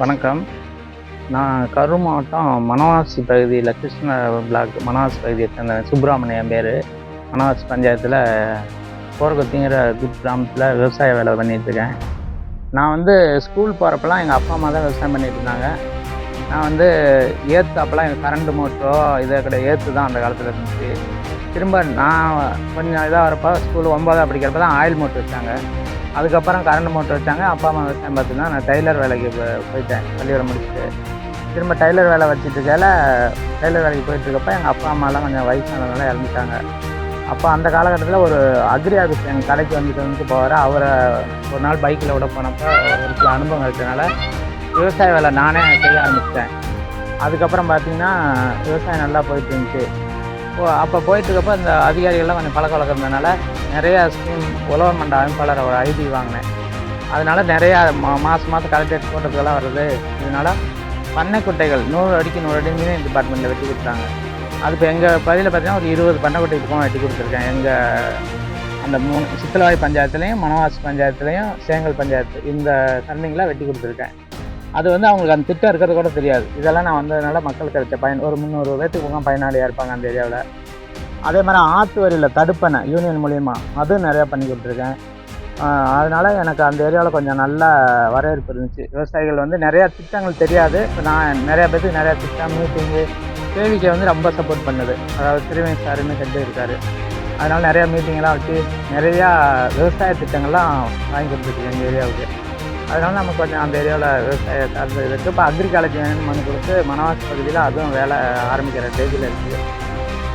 வணக்கம். நான் கரூர் மாவட்டம் மணவாசி பகுதியில் கிருஷ்ண பிளாக் மணவாசி பகுதியை சேர்ந்த சுப்பிரமணியன் பேர். மணவாசி பஞ்சாயத்தில் போர்கொத்திங்கிற குட் கிராமத்தில் விவசாய வேலை பண்ணிகிட்ருக்கேன் இருக்கேன். நான் வந்து ஸ்கூல் போகிறப்பெல்லாம் எங்கள் அப்பா அம்மா தான் விவசாயம் பண்ணிட்டு இருந்தாங்க. நான் வந்து ஏற்று அப்போல்லாம் எங்கள் கரண்ட் மோட்டரோ இதை கிடையாது ஏற்று தான் அந்த காலத்தில் இருந்துச்சு. திரும்ப நான் கொஞ்சம் இதாக வரப்போ ஸ்கூல் ஒம்பதாக படிக்கிறப்ப தான் ஆயில் மோட்டர் வச்சாங்க. அதுக்கப்புறம் கரண்ட் மோட்டர் வச்சாங்க. அப்பா அம்மா விவசாயம் பார்த்துன்னா நான் டெய்லர் வேலைக்கு போயிட்டேன். பள்ளிக்கூடம் முடிச்சுட்டு. திரும்ப டெய்லர் வேலை வச்சுட்டு இருக்கையில டெய்லர் வேலைக்கு போயிட்டு இருக்கப்ப எங்கள் அப்பா அம்மாலாம் கொஞ்சம் வயசானதுனால இறந்துட்டாங்க. அப்போ அந்த காலகட்டத்தில் ஒரு அக்ரி ஆஃபீஸ் எங்கள் கடைக்கு வந்துட்டு வந்துட்டு போவார். அவரை ஒரு நாள் பைக்கில் விட போனப்போ ஒரு சில அனுபவம் இருக்கிறதுனால விவசாய வேலை நானே செய்ய ஆரம்பிச்சிட்டேன். அதுக்கப்புறம் பார்த்திங்கன்னா விவசாயம் நல்லா போயிட்டு இருந்துச்சு. அப்போ போயிட்டிருக்கப்போ இந்த அதிகாரிகள்லாம் கொஞ்சம் பழக்க வழக்கம் இருந்ததுனால நிறைய ஸ்கீம் உழவர் மண்ட அமைப்பாளர் ஒரு ஐடி வாங்கினேன். அதனால் நிறையா மா மாதம் மாதம் கலெக்டரேட் போட்டதுக்கெல்லாம் வருது. இதனால் பண்ணை குட்டைகள் நூறு அடிக்கு நூறு அடி இன்ஜினியரிங் டிபார்ட்மெண்ட்டில் வெட்டி கொடுத்தாங்க. அது இப்போ எங்கள் பகுதியில் பார்த்தீங்கன்னா ஒரு இருபது பண்ணைக்குட்டைக்கு குட்டை பக்கம் வெட்டி கொடுத்துருக்கேன். எங்கள் அந்த மூணு சித்தலவாய் பஞ்சாயத்துலேயும் மணவாசி பஞ்சாயத்துலேயும் சேங்கல் பஞ்சாயத்து இந்த சரண்டிங்கில் வெட்டி கொடுத்துருக்கேன். அது வந்து அவங்களுக்கு அந்த திட்டம் இருக்கிறது கூட தெரியாது. இதெல்லாம் நான் வந்ததுனால மக்களுக்கு கிடைச்ச பயன் ஒரு முந்நூறு பேத்துக்கு பக்கம் பயனாளியாக இருப்பாங்க அந்த ஏரியாவில். அதே மாதிரி ஆற்று வரியில் தடுப்பணை யூனியன் மூலிமா அதுவும் நிறையா பண்ணி கொடுத்துருக்கேன். அதனால் எனக்கு அந்த ஏரியாவில் கொஞ்சம் நல்ல வரவேற்பு இருந்துச்சு. விவசாயிகள் வந்து நிறையா திட்டங்கள் தெரியாது. இப்போ நான் நிறையா பேருக்கு நிறையா திட்டம் மீட்டிங்கு கேவிக்கை வந்து ரொம்ப சப்போர்ட் பண்ணுது. அதாவது திருவேணி சாருன்னு ஹெட் இருக்காரு. அதனால நிறையா மீட்டிங்கெல்லாம் வச்சு நிறையா விவசாய திட்டங்கள்லாம் வாங்கி கொடுத்துருக்கு எங்கள் ஏரியாவுக்கு. அதனால நமக்கு கொஞ்சம் அந்த ஏரியாவில் விவசாய சார்ந்த இருக்குது இப்போ அக்ரி காலேஜ் வேணும்னு மனு கொடுத்து மனவாசி பகுதியில் அதுவும் வேலை ஆரம்பிக்கிற ஸ்டேஜில் இருக்குது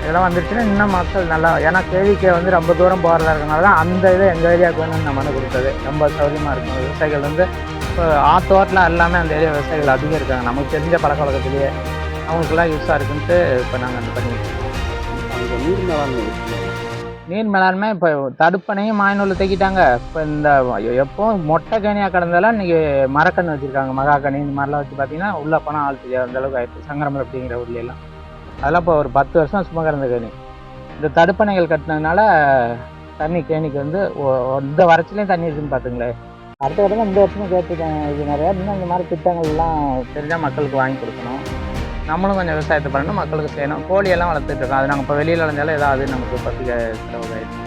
இதெல்லாம் வந்துருச்சுன்னா இன்னும் மக்கள் நல்லா ஏன்னா கேவிக்கே வந்து ரொம்ப தூரம் போகிறதா இருக்கனால தான் அந்த இதை எங்கள் ஏரியாவுக்கு வந்து நான் மனு கொடுத்தது. ரொம்ப சௌகரியமாக இருக்கும். விவசாயிகள் வந்து இப்போ ஆத்தோட்டில் எல்லாமே அந்த ஏரியா விவசாயிகள் அதிகம் இருக்காங்க. நமக்கு தெரிஞ்ச பழக்க வழக்கத்துலேயே அவங்களுக்குலாம் யூஸாக இருக்குன்ட்டு இப்போ நாங்கள் அந்த பண்ணிட்டு இருக்கோம். நீர் மேலாண்மை இப்போ தடுப்பணையும் மாயனூரில் தைக்கிட்டாங்க. இப்போ இந்த எப்போ மொட்டை கேணியாக கிடந்தாலும் இன்றைக்கி மரக்கன்று வச்சுருக்காங்க. மகாக்கனி இந்த மாதிரிலாம் வச்சு பார்த்தீங்கன்னா உள்ளே போனால் ஆள் தெரியாது. அந்த அளவுக்கு ஆயிடுச்சு. சங்கரமர் அப்படிங்கிற ஊர்ல அதெல்லாம் இப்போ ஒரு பத்து வருஷம் சும்மா கிடந்த கேணி இந்த தடுப்பணைகள் கட்டினதுனால தண்ணி கேணிக்கு வந்து இந்த வறட்சிலையும் தண்ணி இருக்குன்னு பார்த்துங்களேன் அடுத்த வருடம் இந்த வருஷமும் கேட்டுருக்கேன் இது நிறையா இன்னும் இந்த மாதிரி திட்டங்கள்லாம் தெரிஞ்சால் மக்களுக்கு வாங்கி கொடுக்கணும். நம்மளும் கொஞ்சம் விவசாயத்தை பண்ணணும் மக்களுக்கு செய்யணும். கோழியெல்லாம் வளர்த்துட்டு இருக்கோம் அது நாங்கள் இப்போ வெளியில் அலைஞ்சாலும் ஏதாவது நமக்கு பற்றி செலவாயிடுச்சு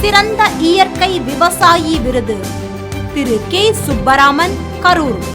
சிறந்த இயற்கை விவசாயி விருது. திரு கே. சுப்பராமன் கரூர்.